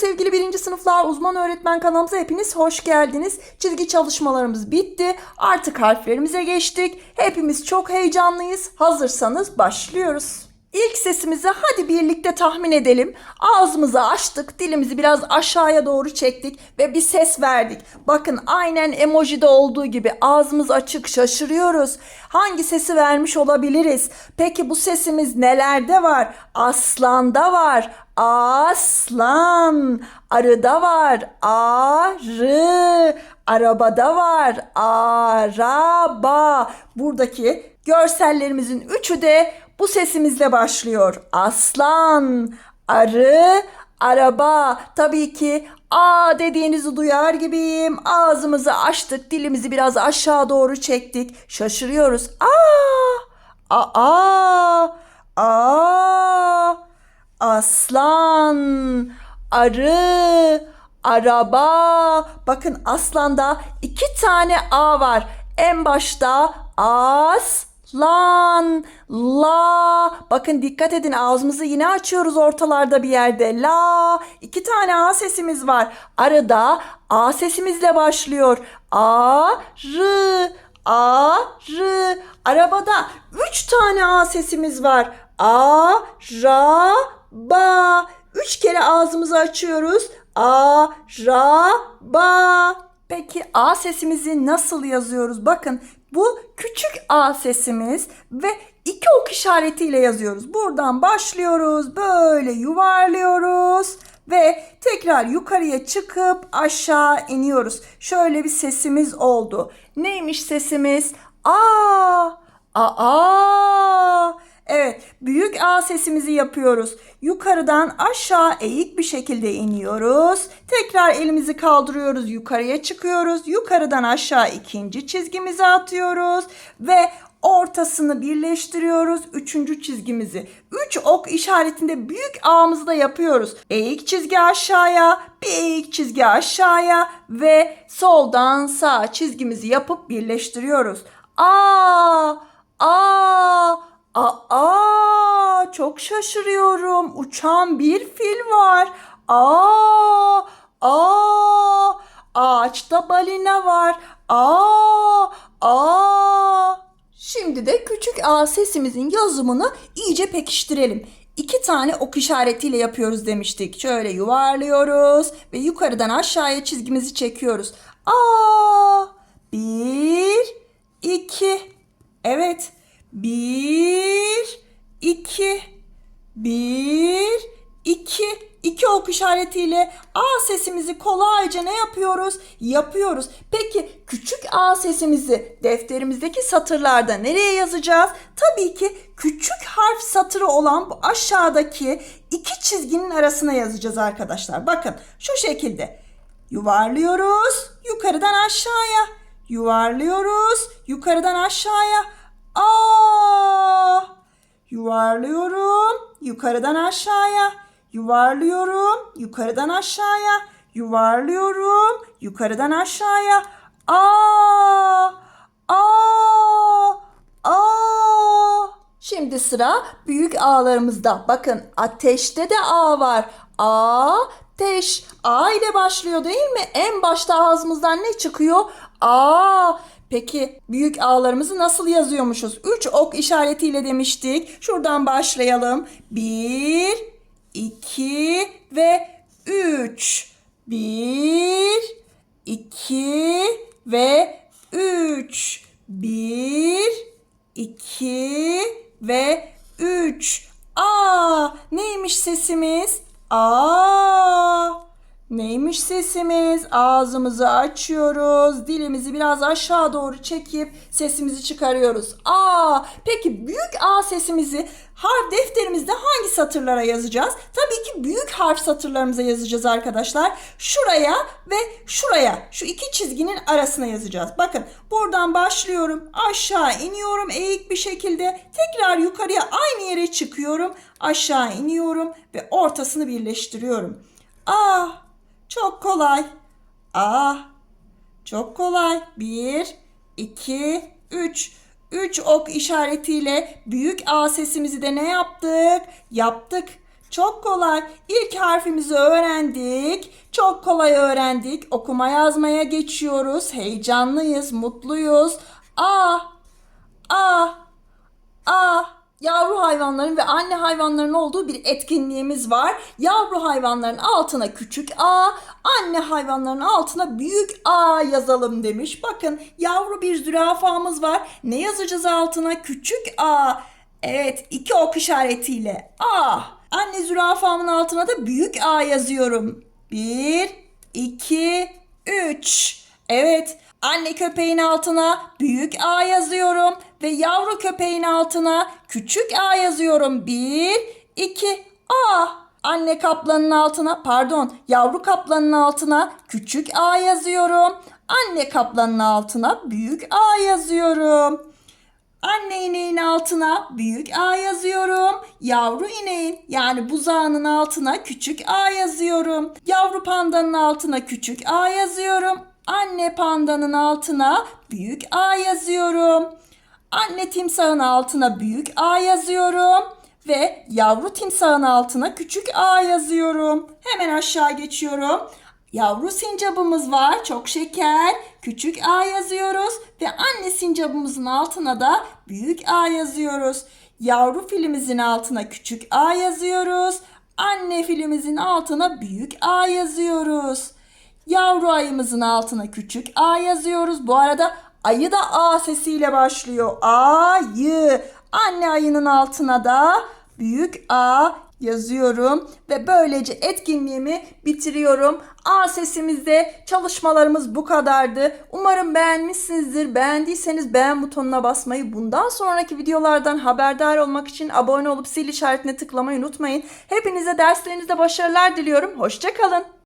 sevgili birinci sınıflar uzman öğretmen kanalımıza hepiniz hoş geldiniz. Çizgi çalışmalarımız bitti. Artık harflerimize geçtik. Hepimiz çok heyecanlıyız. Hazırsanız başlıyoruz. İlk sesimizi hadi birlikte tahmin edelim. Ağzımızı açtık, dilimizi biraz aşağıya doğru çektik ve bir ses verdik. Bakın aynen emojide olduğu gibi ağzımız açık şaşırıyoruz. Hangi sesi vermiş olabiliriz? Peki bu sesimiz nelerde var? Aslanda var. Aslan. Arıda var. Arı. Arabada var. Araba. Buradaki görsellerimizin üçü de bu sesimizle başlıyor. Aslan, arı, araba. Tabii ki A dediğinizi duyar gibiyim. Ağzımızı açtık, dilimizi biraz aşağı doğru çektik. Şaşırıyoruz. Aa! Aa! Aa! Aslan, arı, araba. Bakın aslanda iki tane A var. En başta aslan, la. Bakın dikkat edin ağzımızı yine açıyoruz ortalarda bir yerde. La. iki tane A sesimiz var. Arada A sesimizle başlıyor. Arı, arı. Arabada üç tane A sesimiz var. Araba. Üç kere ağzımızı açıyoruz. Araba. Peki A sesimizi nasıl yazıyoruz? Bakın bu küçük A sesimiz ve iki ok işaretiyle yazıyoruz. Buradan başlıyoruz. Böyle yuvarlıyoruz ve tekrar yukarıya çıkıp aşağı iniyoruz. Şöyle bir sesimiz oldu. Neymiş sesimiz? A. Aa. Evet, büyük A sesimizi yapıyoruz. Yukarıdan aşağı eğik bir şekilde iniyoruz. Tekrar elimizi kaldırıyoruz, yukarıya çıkıyoruz. Yukarıdan aşağı ikinci çizgimizi atıyoruz ve ortasını birleştiriyoruz. Üçüncü çizgimizi. Üç ok işaretinde büyük A'mızı da yapıyoruz. Eğik çizgi aşağıya, bir eğik çizgi aşağıya ve soldan sağ çizgimizi yapıp birleştiriyoruz. A, A, çok şaşırıyorum. Uçan bir fil var. Aa, aa, ağaçta balina var. Aa, aa. Şimdi de küçük a sesimizin yazımını iyice pekiştirelim. İki tane ok işaretiyle yapıyoruz demiştik. Şöyle yuvarlıyoruz ve yukarıdan aşağıya çizgimizi çekiyoruz. Aa, bir, iki. Evet. Bir, iki, bir, iki. İki ok işaretiyle A sesimizi kolayca ne yapıyoruz? Yapıyoruz. Peki küçük A sesimizi defterimizdeki satırlarda nereye yazacağız? Tabii ki küçük harf satırı olan bu aşağıdaki iki çizginin arasına yazacağız arkadaşlar. Bakın şu şekilde yuvarlıyoruz yukarıdan aşağıya. Yuvarlıyoruz yukarıdan aşağıya. Aa! Yuvarlıyorum yukarıdan aşağıya. Yuvarlıyorum yukarıdan aşağıya. Yuvarlıyorum yukarıdan aşağıya. Aa! Aa! Aa! Şimdi sıra büyük A'larımızda. Bakın ateşte de A var. A Ateş. A ile başlıyor değil mi? En başta ağzımızdan ne çıkıyor? A. Peki büyük A'larımızı nasıl yazıyormuşuz? 3 ok işaretiyle demiştik. Şuradan başlayalım. 1, 2 ve 3. 1, 2 ve 3. 1, 2 ve 3. Aa, neymiş sesimiz? Aa! Neymiş sesimiz? Ağzımızı açıyoruz. Dilimizi biraz aşağı doğru çekip sesimizi çıkarıyoruz. A. Peki büyük A sesimizi harf defterimizde hangi satırlara yazacağız? Tabii ki büyük harf satırlarımıza yazacağız arkadaşlar. Şuraya ve şuraya şu iki çizginin arasına yazacağız. Bakın buradan başlıyorum. Aşağı iniyorum eğik bir şekilde. Tekrar yukarıya aynı yere çıkıyorum. Aşağı iniyorum ve ortasını birleştiriyorum. A. Çok kolay. A. Çok kolay. Bir, iki, üç. Üç ok işaretiyle büyük A sesimizi de ne yaptık? Yaptık. Çok kolay. İlk harfimizi öğrendik. Çok kolay öğrendik. Okuma yazmaya geçiyoruz. Heyecanlıyız, mutluyuz. A, A, A. Yavru hayvanların ve anne hayvanların olduğu bir etkinliğimiz var. Yavru hayvanların altına küçük A, anne hayvanların altına büyük A yazalım demiş. Bakın yavru bir zürafamız var. Ne yazacağız altına? Küçük A. Evet iki ok işaretiyle A. Anne zürafamın altına da büyük A yazıyorum. Bir, iki, üç. Evet anne köpeğin altına büyük A yazıyorum ve yavru köpeğin altına küçük A yazıyorum. Bir, iki, A. Anne kaplanın altına pardon yavru kaplanın altına küçük A yazıyorum. Anne kaplanın altına büyük A yazıyorum. Anne ineğin altına büyük A yazıyorum. Yavru ineğin yani buzağının altına küçük A yazıyorum. Yavru pandanın altına küçük A yazıyorum. Anne pandanın altına büyük A yazıyorum. Anne timsahın altına büyük A yazıyorum. Ve yavru timsahın altına küçük A yazıyorum. Hemen aşağı geçiyorum. Yavru sincabımız var. Çok şeker. Küçük A yazıyoruz. Ve anne sincabımızın altına da büyük A yazıyoruz. Yavru filimizin altına küçük A yazıyoruz. Anne filimizin altına büyük A yazıyoruz. Yavru ayımızın altına küçük A yazıyoruz. Bu arada ayı da A sesiyle başlıyor. Ayı. Anne ayının altına da büyük A yazıyorum ve böylece etkinliğimi bitiriyorum. A sesimizde çalışmalarımız bu kadardı. Umarım beğenmişsinizdir. Beğendiyseniz beğen butonuna basmayı, bundan sonraki videolardan haberdar olmak için abone olup zil işaretine tıklamayı unutmayın. Hepinize derslerinizde başarılar diliyorum. Hoşçakalın.